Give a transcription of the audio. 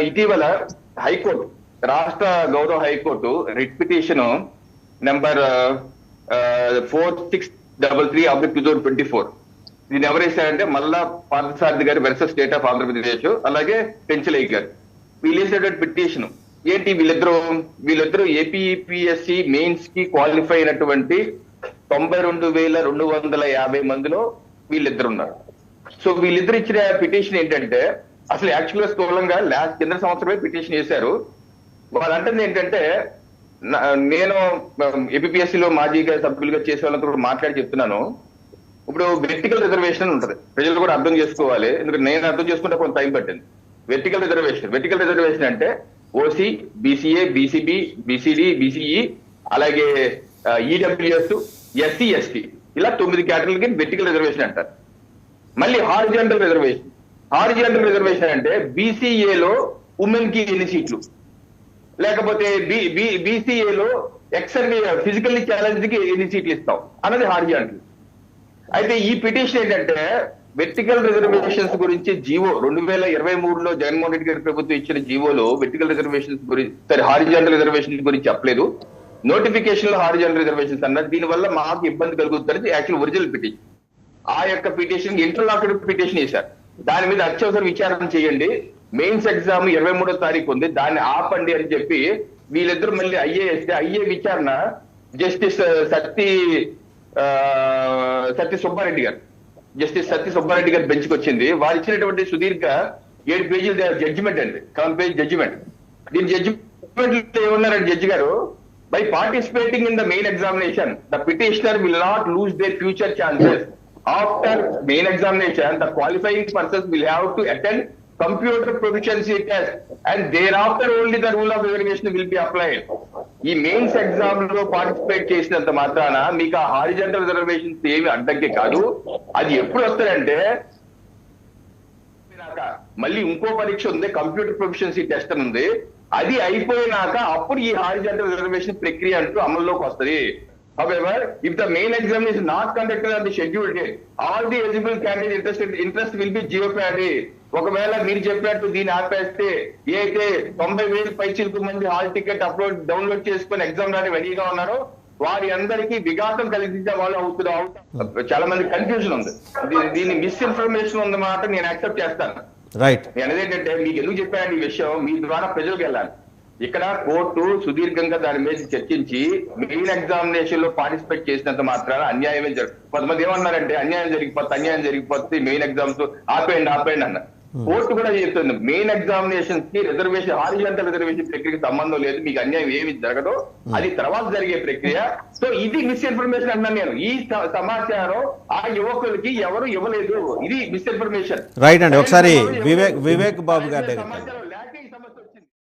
ఇటీవల హైకోర్టు రాష్ట్ర గౌరవ high court writ petition number four six double three of two thousand twenty four. దీన్ని ఎవరు మళ్ళా పార్థసారథి గారి వెర్సెస్ స్టేట్ ఆఫ్ ఆంధ్రప్రదేశ్ అలాగే పెంచలేక్ గారు. వీళ్ళు పిటిషన్. ఏంటి వీళ్ళిద్దరూ? వీళ్ళిద్దరూ ఏపీపీఎస్సి మెయిన్స్కి క్వాలిఫై అయినటువంటి తొంభై రెండు వేల రెండు వందల యాభై మందిలో వీళ్ళిద్దరు ఉన్నారు. సో వీళ్ళిద్దరు ఇచ్చిన పిటిషన్ ఏంటంటే అసలు యాక్చువల్గా స్థూలంగా లాస్ట్ కింద సంవత్సరమే పిటిషన్ చేశారు. వాళ్ళు అంటుంది ఏంటంటే నేను ఏపీఎస్సీలో మాజీగా సభ్యులుగా చేసే వాళ్ళతో కూడా మాట్లాడి చెప్తున్నాను. ఇప్పుడు వెర్టికల్ రిజర్వేషన్ ఉంటది. ప్రజలు కూడా అర్థం చేసుకోవాలి. ఎందుకంటే నేను అర్థం చేసుకుంటే కొంత టైం పట్టింది. వెర్టికల్ రిజర్వేషన్ వెర్టికల్ రిజర్వేషన్ అంటే OC BCA BCB BCD BCE అలాగే ఈడబ్ల్యూఎస్ ఎస్సీ ఎస్టీ ఇలా తొమ్మిది కేటగిరీలకి వెర్టికల్ రిజర్వేషన్ అంటారు. మళ్ళీ హారిజాంటల్ రిజర్వేషన్ హారిజాంటల్ రిజర్వేషన్ అంటే బీసీఏలో ఉమెన్కి ఎన్ని సీట్లు? లేకపోతే బీసీఏలో ఎక్సర్వీ ఫిజికల్లీ ఛాలెంజ్కి ఎన్ని సీట్లు ఇస్తాం అన్నది హారిజాంటల్. అయితే ఈ పిటిషన్ ఏంటంటే వెర్టికల్ రిజర్వేషన్స్ గురించి జీవో రెండు వేల ఇరవై మూడులో జగన్మోహన్ రెడ్డి గారి ప్రభుత్వం ఇచ్చిన జీవోలో వెర్టికల్ రిజర్వేషన్స్ గురించి సరే హారిజాంటల్ రిజర్వేషన్ గురించి చెప్పలేదు. నోటిఫికేషన్లో హారిజాంటల్ రిజర్వేషన్స్ అన్నారు దీని వల్ల మాకు ఇబ్బంది కలుగుతుంది యాక్చువల్ ఒరిజినల్ పిటిషన్ ఆ యొక్క పిటిషన్ ఇంటర్లాక్డ్ పిటిషన్ చేశారు. దాని మీద అత్యవసర విచారణ చేయండి. మెయిన్స్ ఎగ్జామ్ ఇరవై మూడో తారీఖు ఉంది. దాన్ని ఆపండి అని చెప్పి వీళ్ళిద్దరు మళ్ళీ ఐఏ వేస్తే అయ్యే విచారణ జస్టిస్ సత్తి సత్య సుబ్బారెడ్డి గారు. జస్టిస్ సత్య సుబ్బారెడ్డి గారు బెంచ్కి వచ్చింది. వారు ఇచ్చినటువంటి సుదీర్ఘ ఏడు పేజీల జడ్జిమెంట్ అండి. కలం పేజ్ జడ్జిమెంట్ దీని జడ్జిమెంట్ ఏమన్నారండి జడ్జి గారు? By participating in the main examination the petitioner will not lose their future chances after main examination the qualifying persons will have to attend computer proficiency test and thereafter only the rule of examination will be applied ఈ mains ఎగ్జామ్లో participate చేసినంత మాత్రాన మీకు ఆ horizontal reservations ఏమి అడ్డంకి కాదు. అది ఎప్పుడు వస్తారంటే మళ్ళీ ఇంకో పరీక్ష ఉంది కంప్యూటర్ ప్రొఫిషియన్సీ టెస్ట్ అని ఉంది. అది అయిపోయినాక అప్పుడు ఈ హారిజెంటల్ రిజర్వేషన్ ప్రక్రియ అంటూ అమల్లోకి వస్తుంది. However, if the main exam is not conducted on the scheduled date, all the eligible candidates interested interest will be geopardy. ఒకవేళ మీరు చెప్పినట్టు దీన్ని ఆపేస్తే ఏ అయితే తొంభై వేలు పైచిలకు మంది హాల్ టికెట్ అప్లోడ్ డౌన్లోడ్ చేసుకుని ఎగ్జామ్ రాని రెడీగా ఉన్నారో వారి అందరికీ విఘాతం కలిగించే వాళ్ళు అవుతుంది అవుతారు. చాలా మంది కన్ఫ్యూజన్ ఉంది. దీ- దీని మిస్ఇన్ఫర్మేషన్ ఉంది మాట నేను యాక్సెప్ట్ చేస్తాను. రైట్ నేను ఏంటంటే మీకు ఎందుకు చెప్పాను ఈ విషయం? మీ ద్వారా ప్రజలకు వెళ్ళాలి. ఇక్కడ కోర్టు సుదీర్ఘంగా దాని మీద చర్చించి మెయిన్ ఎగ్జామినేషన్లో పార్టిసిపేట్ చేసినంత మాత్రాన అన్యాయమే జరుగుతుంది కొంతమంది ఏమన్నారంటే అన్యాయం జరిగిపోతే అన్యాయం జరిగిపోతే మెయిన్ ఎగ్జామ్స్ ఆపేయండి ఆపేయండి అన్నారు. కోర్టు కూడా చెప్తుంది? మెయిన్ ఎగ్జామినేషన్స్కి రిజర్వేషన్ హారిజంటల్ రిజర్వేషన్ ప్రక్రియకి సంబంధం లేదు మీకు అన్యాయం ఏమి జరగదు. అది తర్వాత జరిగే ప్రక్రియ. సో ఇది మిస్ఇన్ఫర్మేషన్ అన్నాను నేను. ఈ సమాచారం ఆ యువకులకి ఎవరు ఇవ్వలేదు. ఇది మిస్ఇన్ఫర్మేషన్. రైట్ అండి. ఒకసారి వివేక్ వివేక్ బాబు గారి